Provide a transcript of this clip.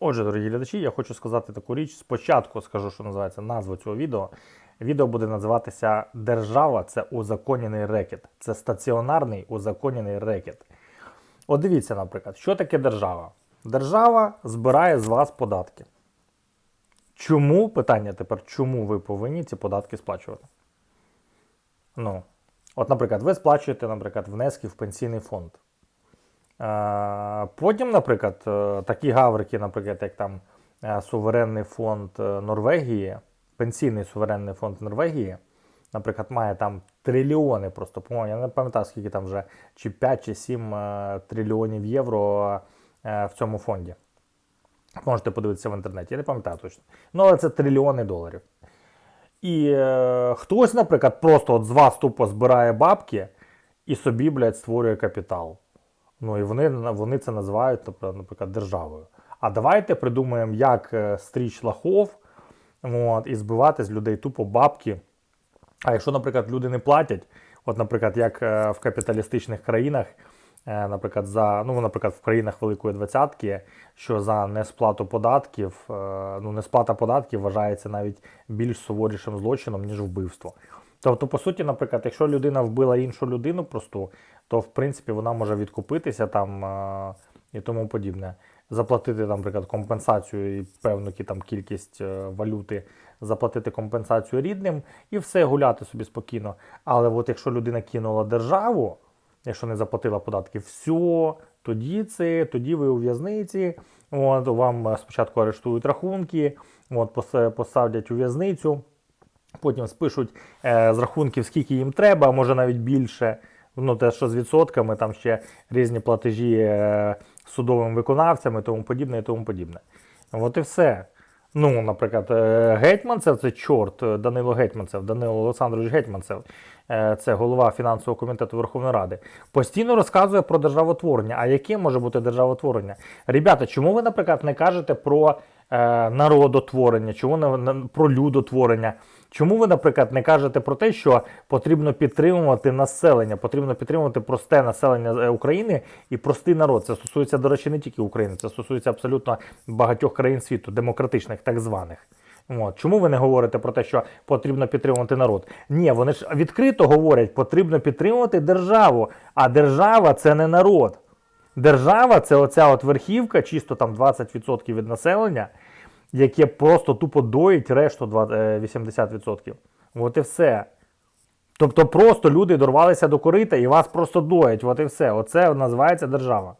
Отже, дорогі глядачі, я хочу сказати таку річ. Спочатку скажу, що називається назва цього відео. Відео буде називатися Держава це узаконений рекет. Це стаціонарний узаконений рекет. От дивіться, наприклад, що таке держава? Держава збирає з вас податки. Чому питання тепер, чому ви повинні ці податки сплачувати? Ну, от, наприклад, ви сплачуєте, наприклад, внески в пенсійний фонд. Потім, наприклад, е, такі гаврики, наприклад, як там е, суверенний фонд е, Норвегії, пенсійний суверенний фонд Норвегії, наприклад, має там трильйони просто, по-моєму, я не пам'ятаю, скільки там вже, чи 5 чи 7 е, трильйонів євро в цьому фонді. Можете подивитися в інтернеті, я не пам'ятаю точно. Ну, але це трильйони доларів. І е, хтось, наприклад, просто от з вас тупо збирає бабки і собі, блядь, створює капітал. Ну і вони, вони це називають, тобто, наприклад, державою. А давайте придумаємо, як е, стріч лахов от, і збивати з людей тупо бабки. А якщо, наприклад, люди не платять, от, наприклад, як е, в капіталістичних країнах, е, наприклад, за, ну, наприклад, в країнах Великої Двадцятки, що за несплату податків, ну, несплата податків вважається навіть більш суворішим злочином, ніж вбивство. Тобто, по суті, наприклад, якщо людина вбила іншу людину просту, то в принципі вона може відкупитися там і тому подібне. Заплатити, наприклад, компенсацію і певну там кількість е, валюти, заплатити компенсацію рідним і все гуляти собі спокійно. Але от якщо людина кинула державу, якщо не заплатила податки, все, тоді це, тоді ви у в'язниці. Вам спочатку арештують рахунки, от, посадять у в'язницю. Потім спишуть е, з рахунків, скільки їм треба, а може навіть більше. Ну, те, що з відсотками, там ще різні платежі е, судовим виконавцям і тому подібне, і тому подібне. От і все. Ну, наприклад, е, Гетьманцев це чорт, е, Данило Гетьманцев, Данило Олександрович Гетьманцев, це голова фінансового комітету Верховної Ради, постійно розказує про державотворення. А яке може бути державотворення? Ребята, чому ви, наприклад, не кажете про е, народотворення, чому не, не- про людотворення? Чому ви, наприклад, не кажете про те, що потрібно підтримувати населення, потрібно підтримувати просте населення е, України і простий народ? Це стосується, до речі, не тільки України, це стосується абсолютно багатьох країн світу, демократичних, так званих. От. Чому ви не говорите про те, що потрібно підтримувати народ? Ні, вони ж відкрито говорять, потрібно підтримувати державу, а держава це не народ. Держава це оця от верхівка, чисто там 20% від населення, яке просто тупо доїть решту е, 80%. От і все. Тобто просто люди дорвалися до корита і вас просто доять. От і все. Оце називається держава.